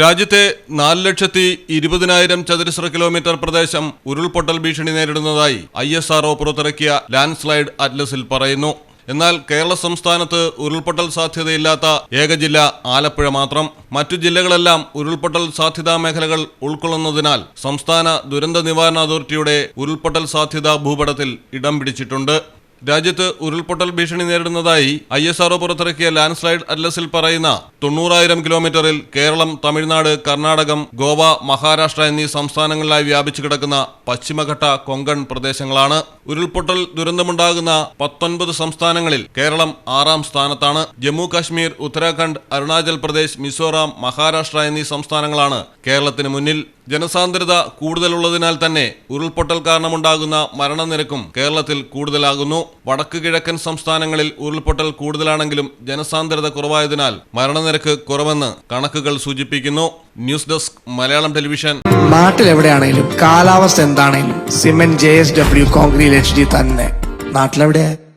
രാജ്യത്തെ നാല് ലക്ഷത്തി ഇരുപതിനായിരം ചതുരശ്ര കിലോമീറ്റർ പ്രദേശം ഉരുൾപൊട്ടൽ ഭീഷണി നേരിടുന്നതായി ഐ എസ് ആർഒ പുറത്തിറക്കിയ ലാൻഡ് സ്ലൈഡ് അറ്റ്ലസിൽ പറയുന്നു. എന്നാൽ കേരള സംസ്ഥാനത്ത് ഉരുൾപൊട്ടൽ സാധ്യതയില്ലാത്ത ഏക ജില്ല ആലപ്പുഴ മാത്രം. മറ്റു ജില്ലകളെല്ലാം ഉരുൾപൊട്ടൽ സാധ്യതാ മേഖലകൾ ഉൾക്കൊള്ളുന്നതിനാൽ സംസ്ഥാന ദുരന്ത നിവാരണ അതോറിറ്റിയുടെ ഉരുൾപൊട്ടൽ സാധ്യതാ ഭൂപടത്തിൽ ഇടം പിടിച്ചിട്ടുണ്ട്. രാജ്യത്ത് ഉരുൾപൊട്ടൽ ഭീഷണി നേരിടുന്നതായി ഐ എസ് ആർഒ പുറത്തിറക്കിയ ലാൻഡ് സ്ലൈഡ് അറ്റ്ലസിൽ പറയുന്ന തൊണ്ണൂറായിരം കിലോമീറ്ററിൽ കേരളം തമിഴ്നാട് കർണാടകം ഗോവ മഹാരാഷ്ട്ര എന്നീ സംസ്ഥാനങ്ങളിലായി വ്യാപിച്ചു കിടക്കുന്ന പശ്ചിമഘട്ട കൊങ്കൺ പ്രദേശങ്ങളാണ്. ഉരുൾപൊട്ടൽ ദുരന്തമുണ്ടാകുന്ന പത്തൊൻപത് സംസ്ഥാനങ്ങളിൽ കേരളം ആറാം സ്ഥാനത്താണ്. ജമ്മു കാശ്മീർ ഉത്തരാഖണ്ഡ് അരുണാചൽ പ്രദേശ് മിസോറാം മഹാരാഷ്ട്ര എന്നീ സംസ്ഥാനങ്ങളാണ് കേരളത്തിന് മുന്നിൽ ജനസാന്ദ്രത കൂടുതലുള്ളതിനാൽ തന്നെ ഉരുൾപൊട്ടൽ കാരണമുണ്ടാകുന്ന മരണനിരക്കും കേരളത്തിൽ കൂടുതലാകുന്നു. വടക്ക് കിഴക്കൻ സംസ്ഥാനങ്ങളിൽ ഉരുൾപൊട്ടൽ കൂടുതലാണെങ്കിലും ജനസാന്ദ്രത കുറവായതിനാൽ മരണനിരക്ക് കുറവെന്ന് കണക്കുകൾ സൂചിപ്പിക്കുന്നു. News desk Malayalam television. നാട്ടിൽ എവിടെയാണെങ്കിലും കാലാവസ്ഥ എന്താണെങ്കിലും cement J S W concrete H D തന്നെ. നാട്ടിലെവിടെ?